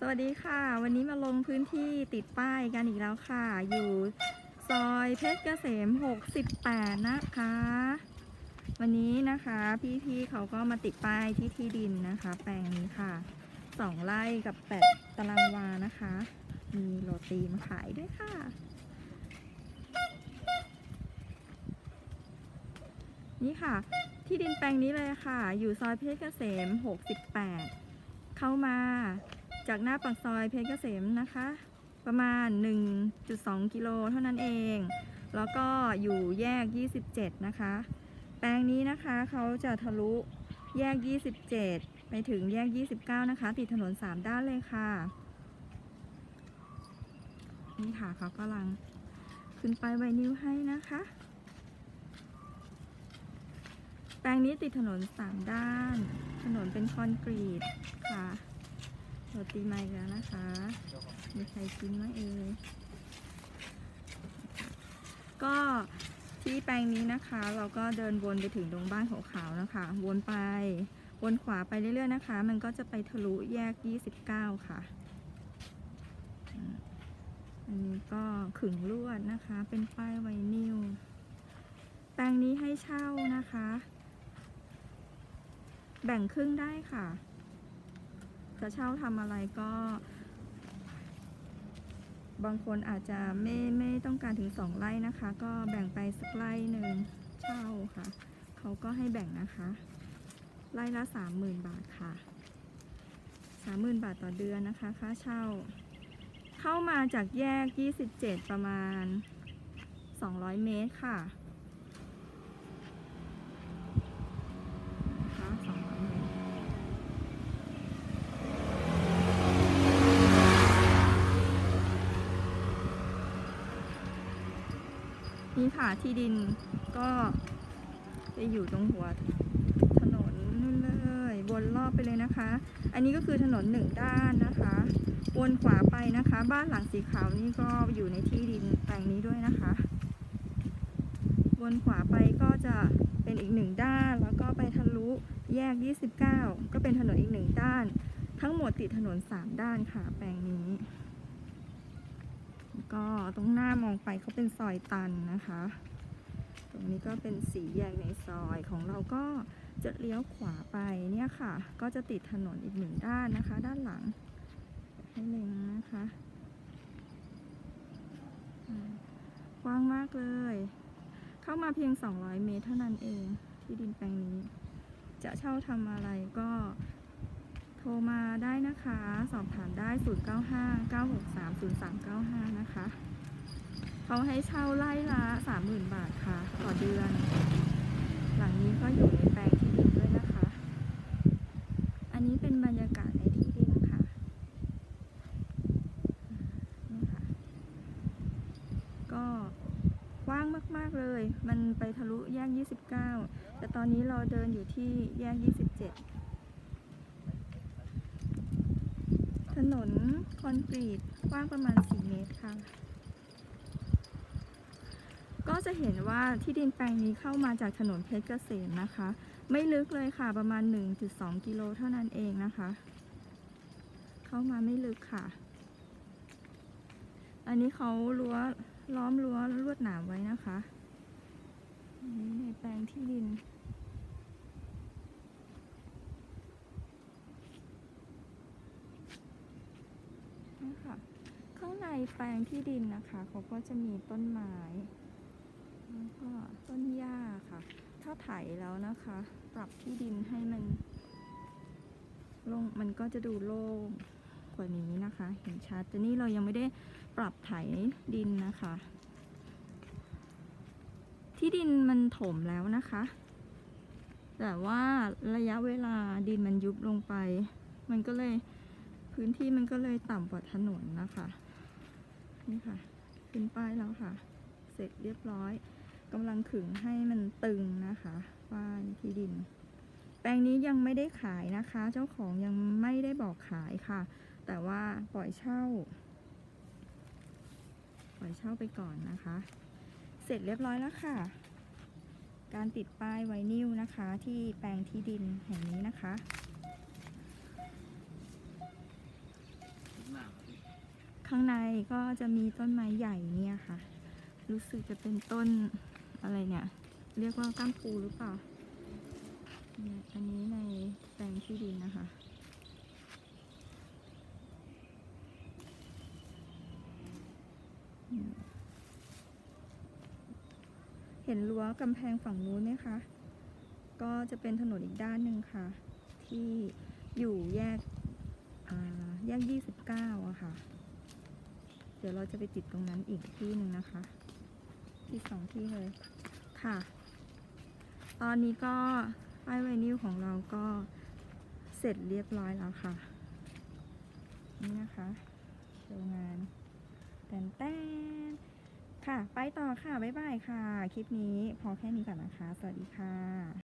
สวัสดีค่ะ วันนี้มาลงพื้นที่ติดป้ายกันอีกแล้วค่ะ อยู่ซอยเพชรเกษม 68 นะคะ วันนี้นะคะพี่ๆเขาก็มาติดป้ายที่ที่ดินนะคะ แปลงนี้ค่ะ 2 ไร่กับ 8 ตารางวานะคะ มีโรตีมาขายด้วยค่ะ นี่ค่ะ ที่ดินแปลงนี้เลยค่ะ อยู่ซอยเพชรเกษม 68 เข้ามา จากหน้าปากซอยเพชรเกษมนะคะ ประมาณ 1.2 กิโลเท่านั้นเอง แล้วก็อยู่แยก 27 นะคะ แปลงนี้นะคะเขาจะทะลุแยก 27 ไปถึงแยก 29 นะคะ ติดถนน 3 ด้านเลยค่ะ นี่ค่ะเขากำลังขึ้นไปไวนิ้วให้นะคะ แปลงนี้ติดถนน 3 ด้าน ถนนเป็นคอนกรีตค่ะ โรตีมาอีกแล้วนะคะ มีใครกินไหมเอ่ยก็ที่แปลงนี้นะคะ เราก็เดินวนไปถึงตรงบ้านขาวๆนะคะ วนไป วนขวาไปเรื่อยๆนะคะ มันก็จะไปทะลุแยก 29 ค่ะ อันนี้ก็ขึงลวดนะคะ เป็นป้ายไวนิลแปลงนี้ให้เช่านะคะ แบ่งครึ่งได้ค่ะ จะเช่าทำอะไรก็ บางคนอาจจะไม่ไม่ต้องการถึงสองไร่นะคะ ก็แบ่งไปสักไร่หนึ่งเช่าค่ะ เขาก็ให้แบ่งนะคะ ไร่ละสามหมื่นบาทค่ะสามหมื่นบาทต่อเดือนนะคะ ค่าเช่า เข้ามาจากแยก 27 ประมาณ 200 เมตรค่ะนะคะ200เมตร นี่ค่ะที่ดินก็จะอยู่ตรงหัวถนนนู่นเลยวนรอบไปเลยนะคะ อันนี้ก็คือถนนหนึ่งด้านนะคะวนขวาไปนะคะ บ้านหลังสีขาวนี่ก็อยู่ในที่ดินแปลงนี้ด้วยนะคะวนขวาไปก็จะเป็นอีกหนึ่งด้าน แล้วก็ไปทะลุแยก 29 ก็เป็นถนนอีกหนึ่งด้าน ทั้งหมดติดถนน 3 ด้านค่ะแปลงนี้ ก็ตรงหน้ามองไปเขาเป็นซอยตันนะคะ ตรงนี้ก็เป็นสีแยกในซอยของเราก็จะเลี้ยวขวาไปเนี่ยค่ะ ก็จะติดถนนอีกหนึ่งด้านนะคะ ด้านหลังให้เล็งนะคะกว้างมากเลย เข้ามาเพียง 200 เมตรเท่านั้นเองที่ดินแปลงนี้ จะเช่าทำอะไรก็ ทรมาได้นะคะ สอบถามได้ 0959630395 นะคะ เขาให้เช่าไล่ละ 30,000 บาทค่ะ ต่อเดือน หลังนี้ก็อยู่ในแปลงที่ดินด้วยนะคะ อันนี้เป็นบรรยากาศในที่ดินค่ะนี่ค่ะ ก็กว้างมาก ๆ เลย มันไปทะลุแยก 29 แต่ตอนนี้เราเดินอยู่ที่แยก 27 ถนนคอนกรีตกว้างประมาณ 4 เมตรค่ะ ก็จะเห็นว่าที่ดินแปลงนี้เข้ามาจากถนนเพชรเกษมนะคะ ไม่ลึกเลยค่ะประมาณ 1.2 กิโลเท่านั้นเองนะคะ เข้ามาไม่ลึกค่ะ อันนี้เขารั้วล้อมรั้วลวดหนามไว้นะคะอันนี้ในแปลงที่ดิน นี่ค่ะ ข้างใน แปลงที่ดินนะคะเขาก็จะมีต้นไม้แล้วก็ต้นหญ้าค่ะ ถ้าไถแล้วนะคะ ปรับที่ดินให้มันโลงมันก็จะดูโล่งกว่านี้นะคะ เห็นชัดแต่นี่เรายังไม่ได้ปรับไถดินนะคะ ที่ดินมันถมแล้วนะคะ แต่ว่าระยะเวลาดินมันยุบลงไป มันก็เลยพื้นที่มันก็เลยต่ำกว่าถนนนะคะ นี่ค่ะ ขึ้นป้ายแล้วค่ะ เสร็จเรียบร้อยกำลังขึงให้มันตึงนะคะป้ายที่ดิน แปลงนี้ยังไม่ได้ขายนะคะ เจ้าของยังไม่ได้บอกขายค่ะ แต่ว่าปล่อยเช่า ปล่อยเช่าไปก่อนนะคะ เสร็จเรียบร้อยแล้วค่ะ การติดป้ายไวนิลนะคะ ที่แปลงที่ดินแห่งนี้นะคะ ข้างในก็จะมีต้นไม้ใหญ่เนี่ยค่ะ รู้สึกจะเป็นต้นอะไรเนี่ย เรียกว่าก้ามปูหรือเปล่า อันนี้ในแปลงที่ดินนะคะ เห็นรั้วกำแพงฝั่งนู้นไหมคะ ก็จะเป็นถนนอีกด้านหนึ่งค่ะ ที่อยู่แยกอ่าแยก 29อะค่ะ ดี๋ยวเราจะไปติดตรงนั้นอีกที่หนึ่งนะคะ ที่สองที่เลยค่ะ ตอนนี้ก็ป้ายไวนิวของเราก็เสร็จเรียบร้อยแล้วค่ะ นี่นะคะโชว์งานแตนแตนค่ะ ไปต่อค่ะ บ๊ายบายค่ะ คลิปนี้พอแค่นี้ก่อนนะคะ สวัสดีค่ะ